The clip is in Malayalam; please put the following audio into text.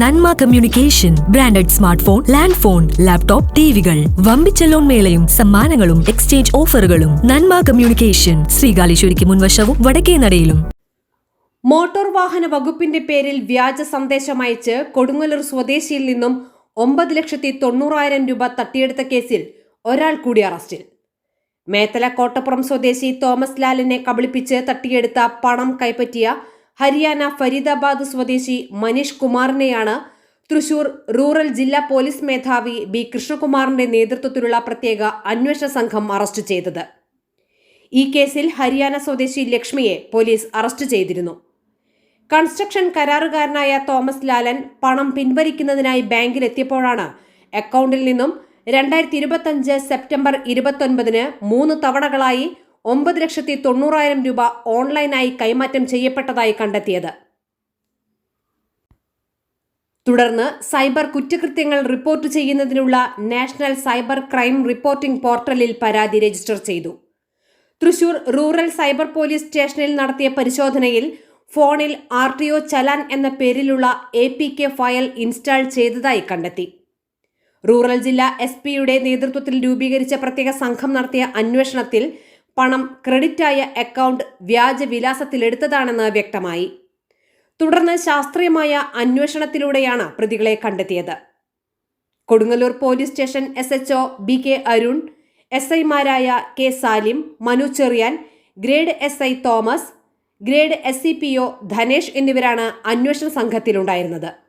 Nanma communication branded smart phone land phone laptop ടിവികൾ. വമ്പിച്ച ലോൺ മേളയും സമ്മാനങ്ങളും എക്സ്ചേഞ്ച് ഓഫറുകളും. നന്മ കമ്മ്യൂണിക്കേഷൻ ശ്രീകാലേശ്വരിക്ക് മുൻവശവും വടക്കേ നടയിലും. മോട്ടോർ വാഹന വകുപ്പിന്റെ പേരിൽ വ്യാജ സന്ദേശം അയച്ച് കൊടുങ്ങല്ലൂർ സ്വദേശിയിൽ നിന്നും ഒമ്പത് ലക്ഷത്തി തൊണ്ണൂറായിരം രൂപ തട്ടിയെടുത്ത കേസിൽ ഒരാൾ കൂടി അറസ്റ്റിൽ. മേത്തല കോട്ടപ്പുറം സ്വദേശി തോമസ് ലാലിനെ കബളിപ്പിച്ച് തട്ടിയെടുത്ത പണം കൈപ്പറ്റിയ ഹരിയാന ഫരീദാബാദ് സ്വദേശി മനീഷ് കുമാറിനെയാണ് തൃശൂർ റൂറൽ ജില്ലാ പോലീസ് മേധാവി ബി കൃഷ്ണകുമാറിന്റെ നേതൃത്വത്തിലുള്ള പ്രത്യേക അന്വേഷണ സംഘം അറസ്റ്റ് ചെയ്തത്. ഈ കേസിൽ ഹരിയാന സ്വദേശി ലക്ഷ്മിയെ പോലീസ് അറസ്റ്റ് ചെയ്തിരുന്നു. കൺസ്ട്രക്ഷൻ കരാറുകാരനായ തോമസ് ലാലൻ പണം പിൻവലിക്കുന്നതിനായി ബാങ്കിലെത്തിയപ്പോഴാണ് അക്കൗണ്ടിൽ നിന്നും രണ്ടായിരത്തി ഇരുപത്തഞ്ച് സെപ്റ്റംബർ ഇരുപത്തൊൻപതിന് മൂന്ന് തവണകളായി ഒമ്പത് ലക്ഷത്തി തൊണ്ണൂറായിരം രൂപ ഓൺലൈനായി കൈമാറ്റം ചെയ്യപ്പെട്ടതായി കണ്ടെത്തിയത്. തുടർന്ന് സൈബർ കുറ്റകൃത്യങ്ങൾ റിപ്പോർട്ട് ചെയ്യുന്നതിനുള്ള നാഷണൽ സൈബർ ക്രൈം റിപ്പോർട്ടിംഗ് പോർട്ടലിൽ പരാതി രജിസ്റ്റർ ചെയ്തു. തൃശൂർ റൂറൽ സൈബർ പോലീസ് സ്റ്റേഷനിൽ നടത്തിയ പരിശോധനയിൽ ഫോണിൽ ആർ ടി ഒ ചലാൻ എന്ന പേരിലുള്ള A P K file install ചെയ്തതായി കണ്ടെത്തി. റൂറൽ ജില്ലാ എസ് പിയുടെ നേതൃത്വത്തിൽ രൂപീകരിച്ച പ്രത്യേക സംഘം നടത്തിയ അന്വേഷണത്തിൽ പണം ക്രെഡിറ്റായ അക്കൗണ്ട് വ്യാജ വിലാസത്തിലെടുത്തതാണെന്ന് വ്യക്തമായി. തുടർന്ന് ശാസ്ത്രീയമായ അന്വേഷണത്തിലൂടെയാണ് പ്രതികളെ കണ്ടെത്തിയത്. Kodungallur police station S H O B K Arun S ഐമാരായ K Salim Manu Cherian grade S I Thomas grade S C P O Dhanesh എന്നിവരാണ് അന്വേഷണ സംഘത്തിലുണ്ടായിരുന്നത്.